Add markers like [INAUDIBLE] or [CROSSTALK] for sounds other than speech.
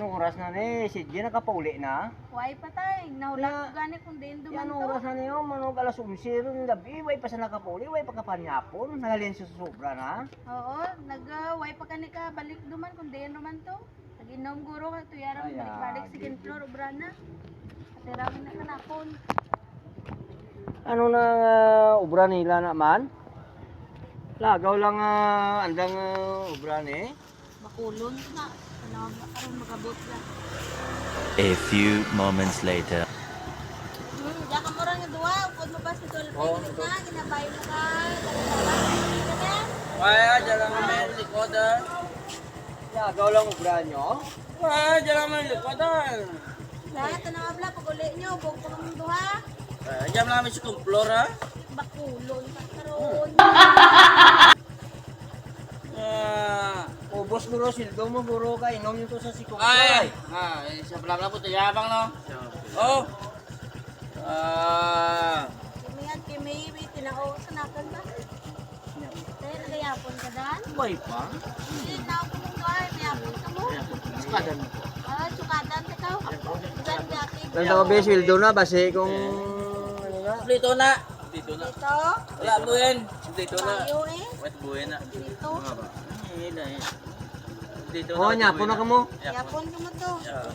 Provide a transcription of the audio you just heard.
Anong oras na ni? Si Jen nakapauli na? Way patay. Nahulag Yeah. ko gani kung din duman Yan to. anong oras na niyo? Manog alas 11 ron ng gabi. Way pa sa nakapauli. Way pa kapanyapon. Nahalin siya sa sobra na. Oo, nag uh, pa kani ka balik duman kung din duman to. Nag-inom guro ka tuyarang Ay, balik-balik second floor ubrana. Atirangin na kanakon. Ano na uh, obra nila naman? Lagaw lang uh, andang uh, obra ni. Bakulon na. Ano karon magabot lang. A few moments later. Hmm, ya ka mo nga duwa, upod mo ba si Dolphin Oo, na ginabay mo ka. Kaya, dyan lang kami likodan. Lagaw lang obra nyo. Kaya, dyan lang kami likodan. Lahat na mabla pag uli nyo, bug pa kami duha. Kaya, dyan lang kami sa kumplor? Bakulon ka karon. [LAUGHS] Ah, Ubos guro, sildo mo guro ka. Inom nyo to sa sikong ay, ha, eh, sa blang lang po, tayabang, no? Oh. Ah, Kimi yan, kimi, may tinao sa nakan ba? Tayo nagayapon ka dan? Way pa. Hindi, tao ko mong duha, may yapon ka mo. Skadan mo. Ah, sukadan ka tao. Diyan dati. Tanda ko ba sildo na base kung ano na. dito na. Dito na. Dito, Wala buhen. Dito na. eh. Wait, buhen na. Dito. Eh, dahil. Dito Oh, nya, puno ka mo. Yapon ka mo to. Ah.